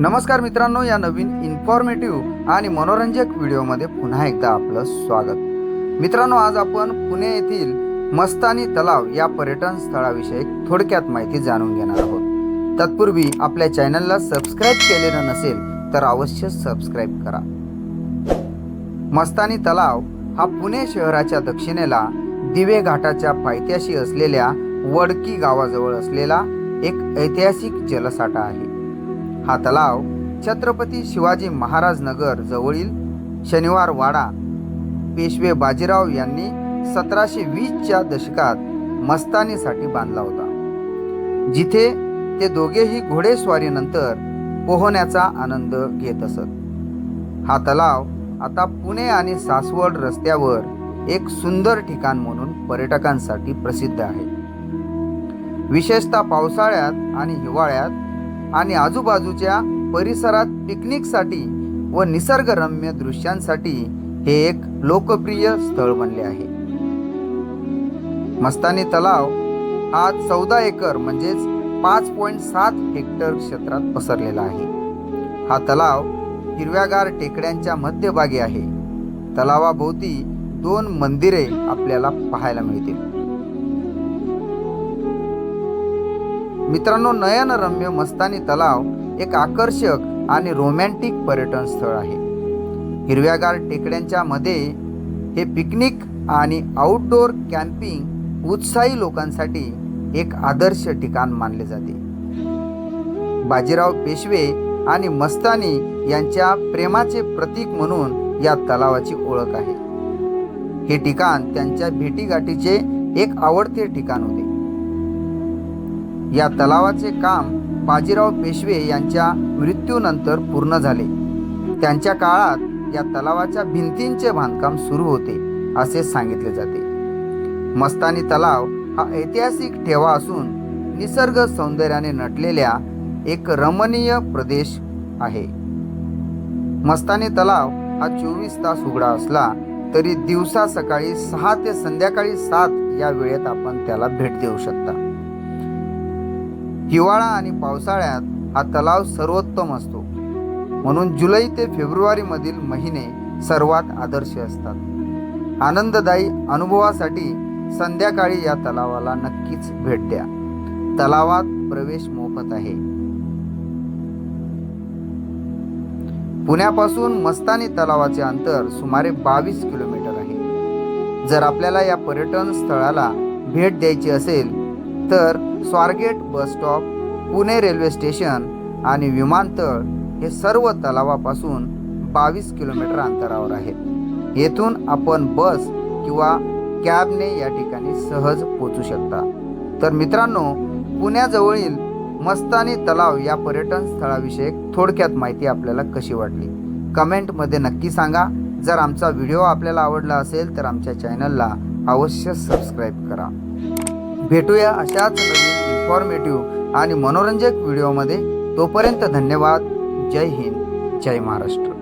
नमस्कार मित्रांनो या नवीन इन्फॉर्मेटिव्ह आणि मनोरंजक व्हिडिओमध्ये पुन्हा एकदा आपलं स्वागत. मित्रांनो आज आपण पुणे येथील मस्तानी तलाव या पर्यटन स्थळाविषयी थोडक्यात माहिती जाणून घेणार आहोत. तत्पूर्वी आपल्या चॅनलला सबस्क्राईब केलेलं नसेल तर अवश्य सबस्क्राईब करा. मस्तानी तलाव हा पुणे शहराच्या दक्षिणेला दिवे घाटाच्या पायथ्याशी असलेल्या वडकी गावाजवळ असलेला एक ऐतिहासिक जलसाठा आहे. हा तलाव छत्रपती शिवाजी महाराज नगर जवळील शनिवार वाडा. पेशवे बाजीराव यांनी सतराशे वीसच्या दशकात मस्तानीसाठी बांधला होता. जिथे ते दोघेही घोडेस्वारीनंतर पोहण्याचा आनंद घेत असत. हा तलाव आता पुणे आणि सासवड रस्त्यावर एक सुंदर ठिकाण म्हणून पर्यटकांसाठी प्रसिद्ध आहे. विशेषतः पावसाळ्यात आणि हिवाळ्यात आणि आजूबाजूच्या परिसरात पिकनिकसाठी व निसर्गरम्य दृश्यांसाठी हे एक लोकप्रिय स्थळ बनले आहे. मस्तानी तलाव हा चौदा एकर म्हणजेच पाच पॉईंट सात हेक्टर क्षेत्रात पसरलेला आहे. हा तलाव हिरव्यागार टेकड्यांच्या मध्यभागी आहे. तलावाभोवती दोन मंदिरे आपल्याला पाहायला मिळतील. मित्रांनो नयनरम्य मस्तानी तलाव एक आकर्षक आणि रोमॅन्टिक पर्यटन स्थळ आहे. हिरव्यागार टेकड्यांच्या मध्ये हे पिकनिक आणि आउटडोर कॅम्पिंग उत्साही लोकांसाठी एक आदर्श ठिकाण मानले जाते. बाजीराव पेशवे आणि मस्तानी यांच्या प्रेमाचे प्रतीक म्हणून या तलावाची ओळख आहे. हे ठिकाण त्यांच्या भेटीगाठीचे एक आवडते ठिकाण होते. या तलावाचे काम बाजीराव पेशवे यांच्या मृत्यूनंतर पूर्ण झाले. त्यांच्या काळात या तलावाच्या भिंतींचे बांधकाम सुरू होते असे सांगितले जाते. मस्तानी तलाव हा ऐतिहासिक ठेवा असून निसर्ग सौंदर्याने नटलेल्या एक रमणीय प्रदेश आहे. मस्तानी तलाव हा चोवीस तास उघडा असला तरी दिवसा सकाळी सहा ते संध्याकाळी सात या वेळेत आपण त्याला भेट देऊ शकता. हिवाळा आणि पावसाळ्यात हा तलाव सर्वोत्तम असतो. म्हणून जुलै ते फेब्रुवारी मधील महिने सर्वात आदर्श असतात. आनंददायी अनुभवासाठी संध्याकाळी या तलावाला नक्कीच भेट द्या. तलावात प्रवेश मोफत आहे. पुण्यापासून मस्तानी तलावाचे अंतर सुमारे बावीस किलोमीटर आहे. जर आपल्याला या पर्यटन स्थळाला भेट द्यायची असेल तर Swargate bus stop Pune railway station आणि विमानतळ हे सर्व तलावापासून बावीस किलोमीटर अंतरावर आहेत येथून आपण बस किंवा कॅबने या ठिकाणी सहज पोचू शकता. तर मित्रांनो पुण्याजवळील मस्तानी तलाव या पर्यटन स्थळाविषयक थोडक्यात माहिती आपल्याला कशी वाटली? कमेंटमध्ये नक्की सांगा. जर आमचा व्हिडिओ आपल्याला आवडला असेल तर आमच्या चॅनलला अवश्य सबस्क्राईब करा. भेटूया अशाच नवीन इन्फॉर्मेटिव्ह आणि मनोरंजक व्हिडिओमध्ये तोपर्यंत धन्यवाद. जय हिंद. जय महाराष्ट्र.